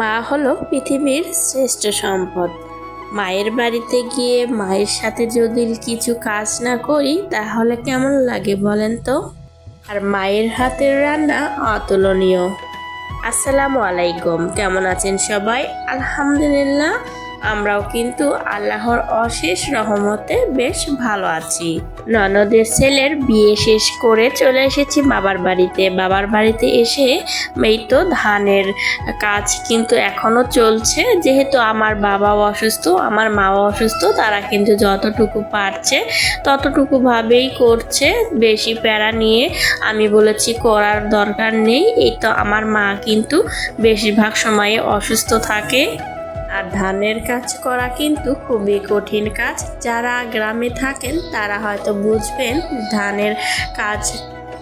মা হলো পৃথিবীর শ্রেষ্ঠ সম্পদ। মায়ের বাড়িতে গিয়ে মায়ের সাথে যদি কিছু কাজ না করি, তাহলে কেমন লাগে বলেন তো? আর মায়ের হাতের রান্না অতুলনীয়। আসসালামু আলাইকুম, কেমন আছেন সবাই? আলহামদুলিল্লাহ আমরাও কিন্তু আল্লাহর অশেষ রহমতে বেশ ভালো আছি। ননদের ছেলের বিয়ে শেষ করে চলে এসেছি বাবার বাড়িতে। বাবার বাড়িতে এসে এই তো ধানের কাজ কিন্তু এখনও চলছে। যেহেতু আমার বাবাও অসুস্থ, আমার মাও অসুস্থ, তারা কিন্তু যতটুকু পারছে ততটুকু ভাবেই করছে। বেশি প্যারা নিয়ে আমি বলেছি করার দরকার নেই। এই তো আমার মা কিন্তু বেশিরভাগ সময়ে অসুস্থ থাকে। আর ধানের কাজ করা কিন্তু খুবই কঠিন কাজ। যারা গ্রামে থাকেন, তারা হয়তো বুঝবেন ধানের কাজ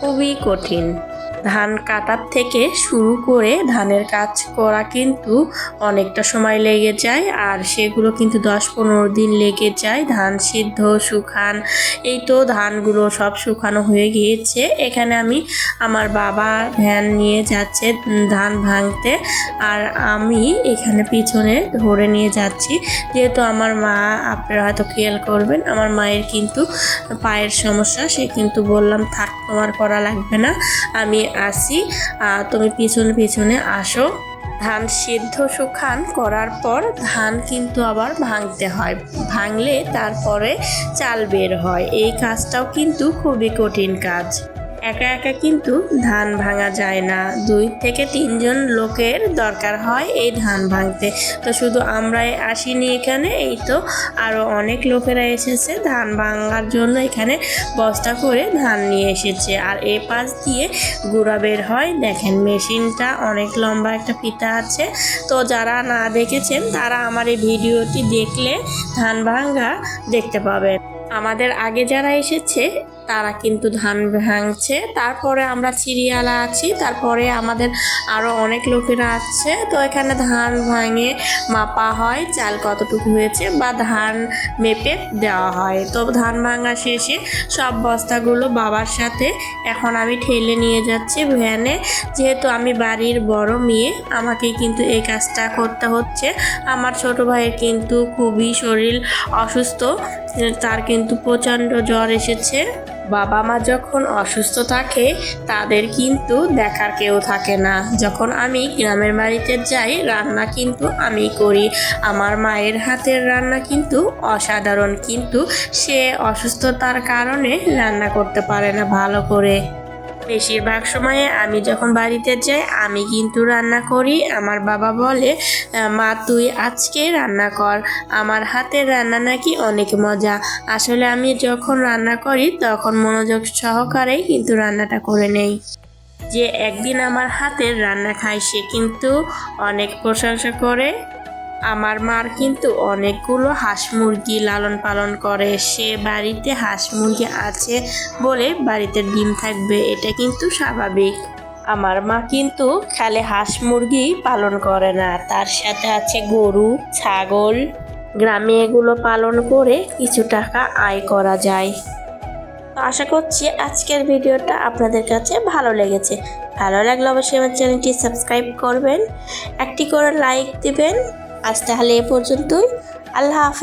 খুবই কঠিন। ধান কাটার থেকে শুরু করে ধানের কাজ করা কিন্তু অনেকটা সময় লেগে যায়, আর সেগুলো কিন্তু দশ পনেরো দিন লেগে যায়। ধান সিদ্ধ, শুকান, এই তো ধানগুলো সব শুকানো হয়ে গিয়েছে। এখানে আমি আমার বাবা ভ্যান নিয়ে যাচ্ছে ধান ভাঙতে, আর আমি এখানে পিছনে ধরে নিয়ে যাচ্ছি। যেহেতু আমার মা, আপনারা হয়তো খেয়াল করবেন, আমার মায়ের কিন্তু পায়ের সমস্যা, সে কিন্তু বললাম, থাক, তোমার করা লাগবে না। আমি আসি আহ, তুমি পিছনে পিছনে আসো। ধান সিদ্ধ শুকান করার পর ধান কিন্তু আবার ভাঙতে হয়। ভাঙলে তারপরে চাল বের হয়। এই কাজটাও কিন্তু খুবই কঠিন কাজ। একা একা কিন্তু ধান ভাঙা যায় না। দুই থেকে তিনজন লোকের দরকার হয় এই ধান ভাঙতে। তো শুধু আমরাই আসিনি এখানে, এই তো আরও অনেক লোকেরা এসেছে ধান ভাঙার জন্য এখানে বস্তা করে ধান নিয়ে এসেছে। আর এ পাশ দিয়ে গুঁড়া বের হয়। দেখেন মেশিনটা অনেক লম্বা একটা ফিতা আছে। তো যারা না দেখেছেন, তারা আমার এই ভিডিওটি দেখলে ধান ভাঙা দেখতে পাবেন। আমাদের আগে যারা এসেছে, তারা কিন্তু ধান ভাঙছে। তারপরে আমরা চিড়িয়ালা আছি, তারপরে আমাদের আরও অনেক লোকেরা আছে। তো এখানে ধান ভাঙে মাপা হয়, চাল কতটুকু হয়েছে বা ধান মেপে দেওয়া হয়। তো ধান ভাঙা শেষে সব বস্তাগুলো বাবার সাথে। এখন আমি ঠেলে নিয়ে যাচ্ছি ভ্যানে। যেহেতু আমি বাড়ির বড় মেয়ে, আমাকে কিন্তু এই কাজটা করতে হচ্ছে। আমার ছোট ভাইয়ের কিন্তু খুবই শরীর অসুস্থ। তার কিন্তু প্রচণ্ড জ্বর এসেছে। বাবা মা যখন অসুস্থ থাকে, তাদের কিন্তু দেখার কেউ থাকে না। যখন আমি গ্রামের বাড়িতে যাই, রান্না কিন্তু আমি করি। আমার মায়ের হাতের রান্না কিন্তু অসাধারণ। কিন্তু সে অসুস্থতার কারণে রান্না করতে পারে না ভালো করে। বেশিরভাগ সময়ে আমি যখন বাড়িতে যাই, আমি কিন্তু রান্না করি। আমার বাবা বলে মা, তুই আজকে রান্না কর। আমার হাতের রান্না নাকি অনেক মজা। আসলে আমি যখন রান্না করি, তখন মনোযোগ সহকারেই কিন্তু রান্নাটা করে নেই। যে একদিন আমার হাতের রান্না খায়, সে কিন্তু অনেক প্রশংসা করে। আমার মার কিন্তু অনেকগুলো হাঁস মুরগি লালন পালন করে। সে বাড়িতে হাঁস মুরগি আছে বলে বাড়িতে ডিম থাকবে, এটা কিন্তু স্বাভাবিক। আমার মা কিন্তু খালি হাঁস মুরগি পালন করে না। তার সাথে আছে গরু, ছাগল। গ্রামে এগুলো পালন করে কিছু টাকা আয় করা যায়। তো আশা করছি আজকের ভিডিওটা আপনাদের কাছে ভালো লেগেছে। ভালো লাগলে অবশ্যই আমার চ্যানেলটি সাবস্ক্রাইব করবেন, একটি করে লাইক দিবেন আজ তাহলে এ পর্যন্তই। আল্লাহ হাফেজ।